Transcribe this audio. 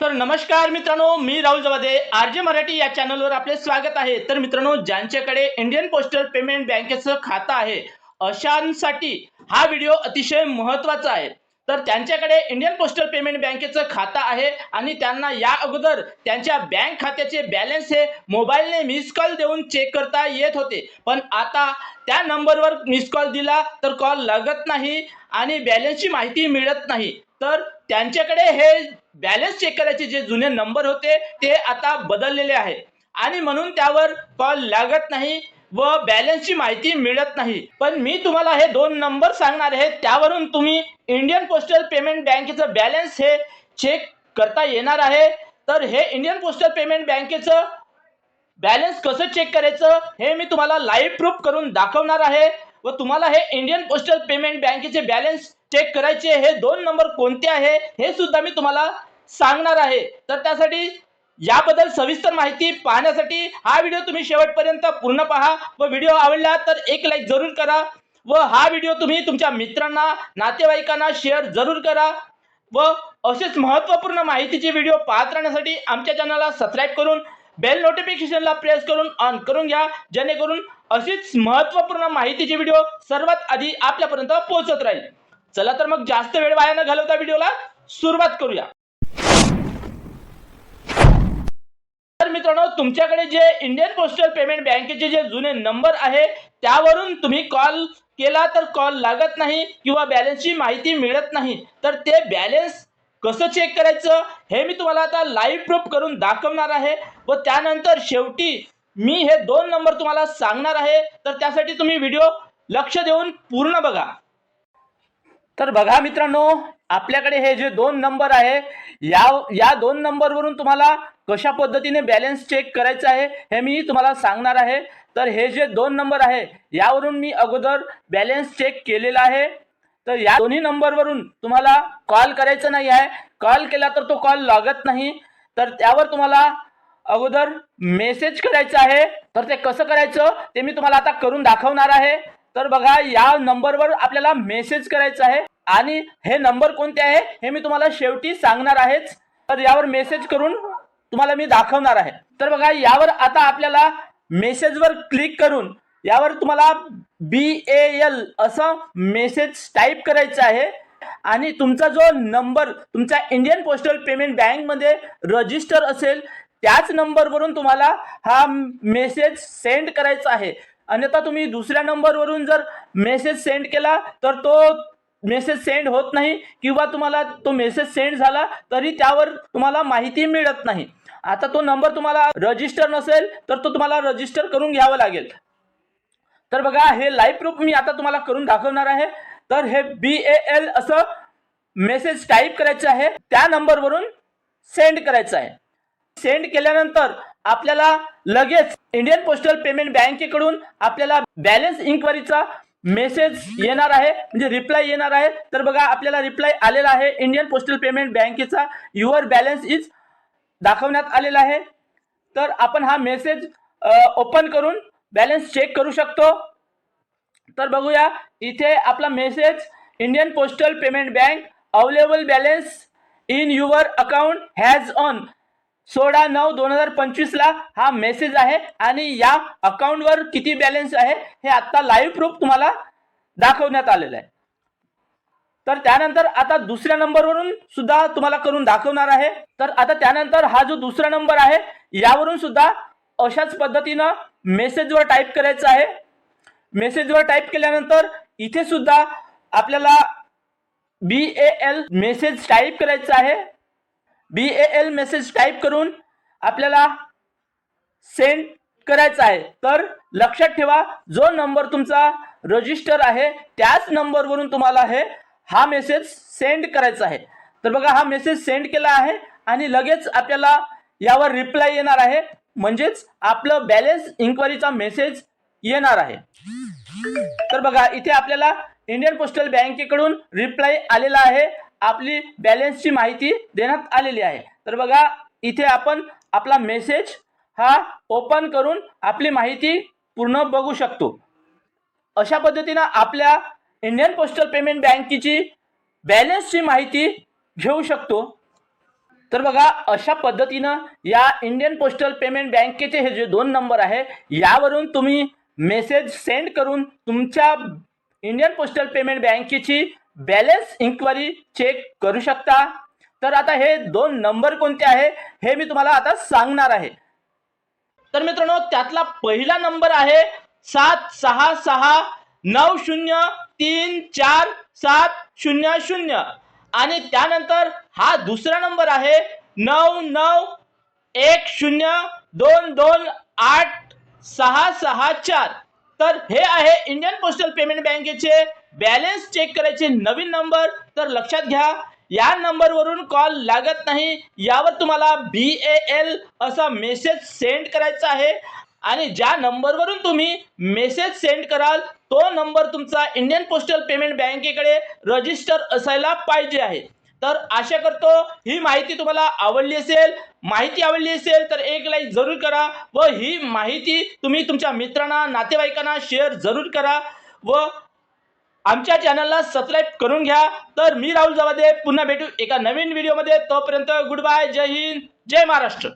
तर नमस्कार मित्रांनो मी राहुल जवादे. आर जे मराठी या चॅनलवर आपले स्वागत आहे. तर मित्रांनो ज्यांच्याकडे इंडियन पोस्टल पेमेंट बँकेचं खातं आहे अशांसाठी हा व्हिडिओ अतिशय महत्त्वाचा आहे. तर त्यांच्याकडे इंडियन पोस्टल पेमेंट बँकेचं खातं आहे आणि त्यांना या अगोदर त्यांच्या बँक खात्याचे बॅलन्स हे मोबाईलने मिस कॉल देऊन चेक करता येत होते. पण आता त्या नंबरवर मिस कॉल दिला तर कॉल लागत नाही आणि बॅलन्सची माहिती मिळत नाही. तर त्यांच्याकडे हे बॅलन्स चेक करायचे जे जुने नंबर होते ते आता बदललेले आहे. आणि म्हणून त्यावर कॉल लागत नाही व बॅलन्सची माहिती मिळत नाही. पण मी तुम्हाला हे दोन नंबर सांगणार आहे त्यावरून तुम्ही इंडियन पोस्टल पेमेंट बँकेचं बॅलन्स हे चेक करता येणार आहे. तर हे इंडियन पोस्टल पेमेंट बँकेचं बॅलन्स कसं चेक करायचं हे मी तुम्हाला लाईव्ह प्रूफ करून दाखवणार आहे. व तुम्हाला हे इंडियन पोस्टल पेमेंट बँकेचे बॅलन्स चेक करायचे हे दोन नंबर कोणते आहे हे सुद्धा मी तुम्हाला सांगणार आहे. तर त्यासाठी याबद्दल सविस्तर माहिती पाहण्यासाठी हा व्हिडिओ तुम्ही शेवटपर्यंत पूर्ण पहा. व व्हिडिओ आवडला तर एक लाईक जरूर करा. व हा व्हिडिओ तुम्ही तुमच्या मित्रांना नातेवाईकांना शेअर जरूर करा. व असेच महत्त्वपूर्ण माहितीचे व्हिडिओ पाहत राहण्यासाठी आमच्या चॅनलला सबस्क्राईब करून बेल नोटिफिकेशनला प्रेस करून ऑन करून घ्या. जेणेकरून अशीच महत्त्वपूर्ण माहितीचे व्हिडिओ सर्वात आधी आपल्यापर्यंत पोहोचत राहील. चला तर मग जास्त वेळ वाया न घालवता व्हिडिओला सुरुवात करूया. तर मित्रांनो तुमच्याकडे जे इंडियन पोस्टल पेमेंट बँकेचे जे जुने नंबर आहे त्यावरून तुम्ही कॉल केला तर कॉल लागत नाही किंवा बॅलन्सची माहिती मिळत नाही. तर ते बॅलन्स कसं चेक करायचं हे मी तुम्हाला आता लाईव्ह प्रूफ करून दाखवणार आहे. व त्यानंतर शेवटी मी हे दोन नंबर तुम्हाला सांगणार आहे. तर त्यासाठी तुम्ही व्हिडिओ लक्ष देऊन पूर्ण बघा. तर बघा मित्रांनो आपल्याकडे हे जे दोन नंबर आहे या या दोन नंबरवरून तुम्हाला कशा पद्धतीने बॅलन्स चेक करायचं आहे हे मी तुम्हाला सांगणार आहे. तर हे जे दोन नंबर आहे यावरून मी अगोदर बॅलन्स चेक केलेला आहे. तर या दोन्ही नंबरवरून तुम्हाला कॉल करायचं नाही आहे. कॉल केला तर तो कॉल लागत नाही. तर त्यावर तुम्हाला अगोदर मेसेज करायचा आहे. तर ते कसं करायचं ते मी तुम्हाला आता करून दाखवणार आहे. तर बघा या नंबरवर आपल्याला मेसेज करायचा आहे. आणि हे नंबर कोणते आहे हे मी तुम्हाला शेवटी सांगणार आहेच. तर यावर मेसेज करून तुम्हाला मी दाखवणार आहे. तर बघा यावर आता आपल्याला मेसेजवर क्लिक करून यावर तुम्हाला बी ए एल असं मेसेज टाईप करायचं आहे. आणि तुमचा जो नंबर तुमचा इंडियन पोस्टल पेमेंट बँकमध्ये रजिस्टर असेल त्याच नंबरवरून तुम्हाला हा मेसेज सेंड करायचा आहे. अन्यथा तुम्ही दुसऱ्या नंबरवरून जर मेसेज सेंड केला तर तो मेसेज सेंड होत नाही किंवा तुम्हाला तो मेसेज सेंड झाला तरी त्यावर तुम्हाला माहिती मिळत नाही. आता तो नंबर तुम्हाला रजिस्टर नसेल तर तो तुम्हाला रजिस्टर करून घ्यावं लागेल. तर बघा हे लाईव्ह प्रूफ मी आता तुम्हाला करून दाखवणार आहे. तर हे बी ए एल असं मेसेज टाईप करायचं आहे. त्या नंबरवरून सेंड करायचं आहे. सेंड केल्यानंतर आपल्याला लगेच इंडियन पोस्टल पेमेंट बँकेकडून आपल्याला बॅलन्स इन्क्वायरीचा मेसेज येणार आहे म्हणजे रिप्लाय येणार आहे. तर बघा आपल्याला रिप्लाय आलेला आहे. इंडियन पोस्टल पेमेंट बँकेचा युअर बॅलन्स इज दाखवण्यात आलेला आहे. तर आपण हा मेसेज ओपन करून बॅलन्स चेक करू शकतो. तर बघूया इथे आपला message Indian postal payment bank available balance in your account has on. सोळा नऊ दोन हजार पंचवीसला हा मेसेज आहे आणि या अकाउंटवर किती बॅलन्स आहे हे आत्ता लाईव्ह प्रूफ तुम्हाला दाखवण्यात आलेलं आहे. तर त्यानंतर आता दुसऱ्या नंबरवरून सुद्धा तुम्हाला करून दाखवणार आहे. तर आता त्यानंतर हा जो दुसरा नंबर आहे यावरून सुद्धा अशाच पद्धतीनं मेसेजवर टाईप करायचं आहे. मेसेजवर टाईप केल्यानंतर इथे सुद्धा आपल्याला B A L message type करायचं आहे. B A L message type करून आपल्याला सेंड करायचा आहे. तर लक्षात ठेवा जो नंबर तुमचा रजिस्टर आहे त्याच नंबरवरून तुम्हाला हे हा मेसेज सेंड करायचा आहे. तर बघा हा मेसेज सेंड केला आहे आणि लगेच आपल्याला यावर रिप्लाय येणार आहे. म्हणजेच आपलं बॅलेन्स इन्क्वायरीचा मेसेज येणार आहे. तर बघा इथे आपल्याला इंडियन पोस्टल बँकेकडून रिप्लाय आलेला आहे. आपली बॅलन्सची माहिती देण्यात आलेली आहे. तर बघा इथे आपण आपला मेसेज हा ओपन करून आपली माहिती पूर्ण बघू शकतो. अशा पद्धतीनं आपल्या इंडियन पोस्टल पेमेंट बँकेची बॅलन्सची माहिती घेऊ शकतो. तर बघा अशा पद्धतीनं या इंडियन पोस्टल पेमेंट बँकेचे हे जे दोन नंबर आहे यावरून तुम्ही मेसेज सेंड करून तुमच्या इंडियन पोस्टल पेमेंट बँकेची बॅलन्स इन्क्वायरी चेक करू शकता. तर आता हे दोन नंबर कोणते आहे हे मी तुम्हाला आता सांगणार आहे. तर मित्रांनो त्यातला पहिला नंबर आहे सात सहा सहा नऊ शून्य तीन चार सात शून्य शून्य. आणि त्यानंतर हा दुसरा नंबर आहे नऊ नऊ एक शून्य दोन दोन आठ सहा सहा चार. तर हे आहे इंडियन पोस्टल पेमेंट बँकेचे बॅलन्स चेक करायचे नवीन नंबर तर लक्षात घ्या या नंबरवरून कॉल लागत नाही यावर तुम्हाला बी ए एल असा मेसेज सेंड करायचा आहे. आणि ज्या नंबरवरून तुम्ही मेसेज सेंड कराल तो नंबर तुमचा इंडियन पोस्टल पेमेंट बँकेकडे रजिस्टर असायला पाहिजे आहे. तर आशा करतो ही माहिती तुम्हाला आवडली असेल. माहिती आवडली असेल तर एक लाईक जरूर करा व ही माहिती तुम्ही तुमच्या मित्रांना नातेवाईकांना शेअर जरूर करा व आमच्या चॅनलला सबस्क्राईब करून घ्या. तर मी राहुल जवादे पुन्हा भेटू एका नवीन व्हिडिओमध्ये तोपर्यंत गुड बाय जय हिंद जय महाराष्ट्र.